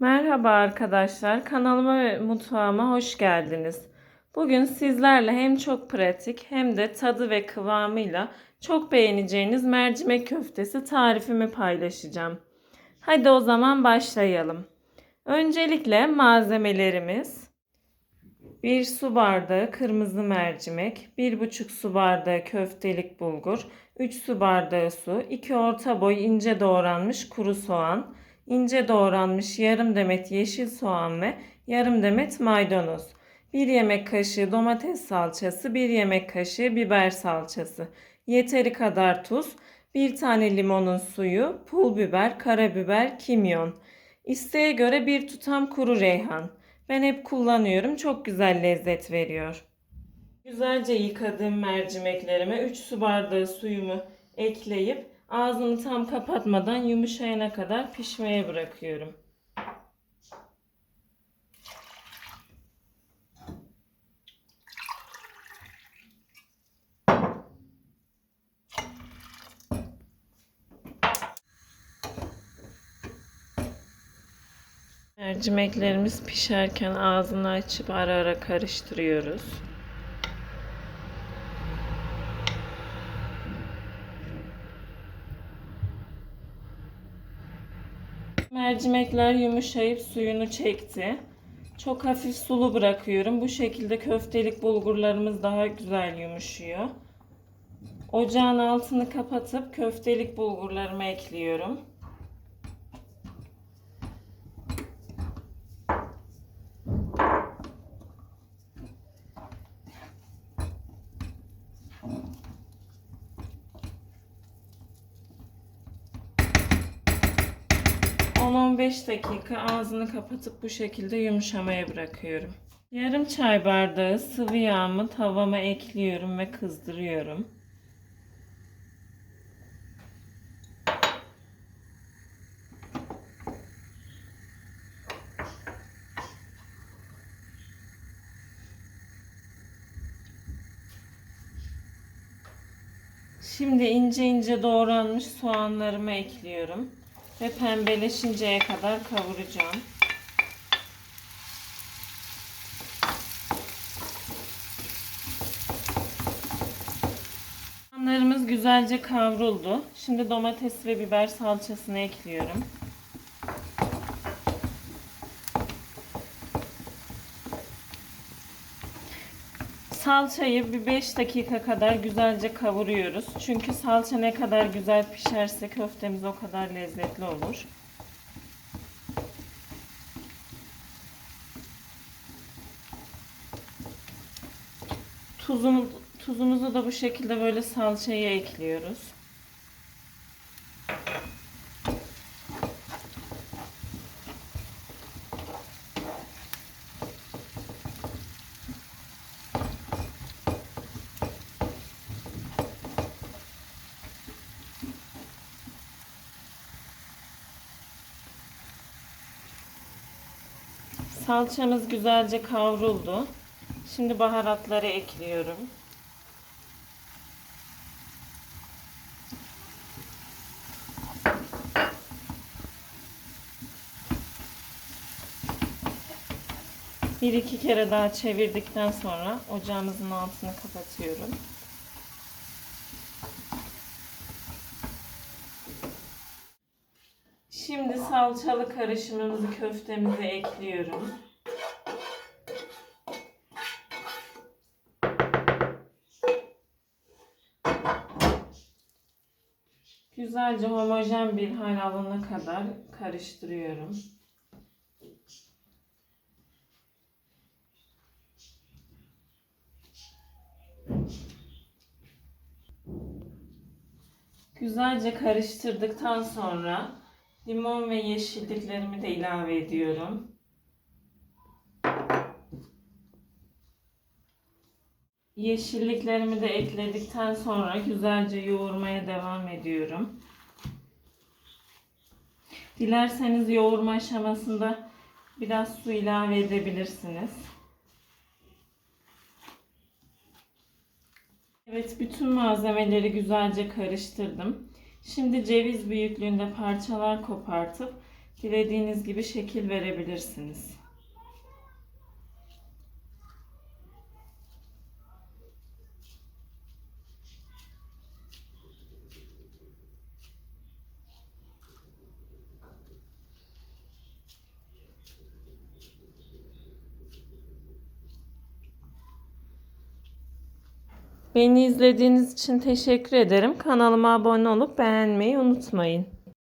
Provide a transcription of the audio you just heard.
Merhaba arkadaşlar, kanalıma ve mutfağıma hoş geldiniz. Bugün sizlerle hem çok pratik hem de tadı ve kıvamıyla çok beğeneceğiniz mercimek köftesi tarifimi paylaşacağım. Hadi o zaman başlayalım. Öncelikle malzemelerimiz 1 su bardağı kırmızı mercimek, 1,5 su bardağı köftelik bulgur, 3 su bardağı su, 2 orta boy ince doğranmış kuru soğan, ince doğranmış yarım demet yeşil soğan ve yarım demet maydanoz. 1 yemek kaşığı domates salçası, 1 yemek kaşığı biber salçası, yeteri kadar tuz, 1 tane limonun suyu, pul biber, karabiber, kimyon. İsteğe göre bir tutam kuru reyhan. Ben hep kullanıyorum. Çok güzel lezzet veriyor. Güzelce yıkadığım mercimeklerime 3 su bardağı suyumu ekleyip ağzını tam kapatmadan yumuşayana kadar pişmeye bırakıyorum. Mercimeklerimiz pişerken ağzını açıp ara ara karıştırıyoruz. Mercimekler yumuşayıp suyunu çekti. Çok hafif sulu bırakıyorum. Bu şekilde köftelik bulgurlarımız daha güzel yumuşuyor. Ocağın altını kapatıp köftelik bulgurlarımı ekliyorum. ...10-15 dakika ağzını kapatıp bu şekilde yumuşamaya bırakıyorum. Yarım çay bardağı sıvı yağımı tavama ekliyorum ve kızdırıyorum. Şimdi ince ince doğranmış soğanlarımı ekliyorum ve pembeleşinceye kadar kavuracağım. Soğanlarımız güzelce kavruldu. Şimdi domates ve biber salçasını ekliyorum. Salçayı bir 5 dakika kadar güzelce kavuruyoruz. Çünkü salça ne kadar güzel pişerse köftemiz o kadar lezzetli olur. Tuzunu, tuzumuzu da bu şekilde böyle salçaya ekliyoruz. Salçamız güzelce kavruldu. Şimdi baharatları ekliyorum. Bir iki kere daha çevirdikten sonra ocağımızın altını kapatıyorum. Şimdi salçalı karışımımızı köftemize ekliyorum. Güzelce homojen bir hal alana kadar karıştırıyorum. Güzelce karıştırdıktan sonra limon ve yeşilliklerimi de ilave ediyorum. Yeşilliklerimi de ekledikten sonra güzelce yoğurmaya devam ediyorum. Dilerseniz yoğurma aşamasında biraz su ilave edebilirsiniz. Evet bütün malzemeleri güzelce karıştırdım. Şimdi ceviz büyüklüğünde parçalar kopartıp Dilediğiniz gibi şekil verebilirsiniz. Beni izlediğiniz için teşekkür ederim. Kanalıma abone olup beğenmeyi unutmayın.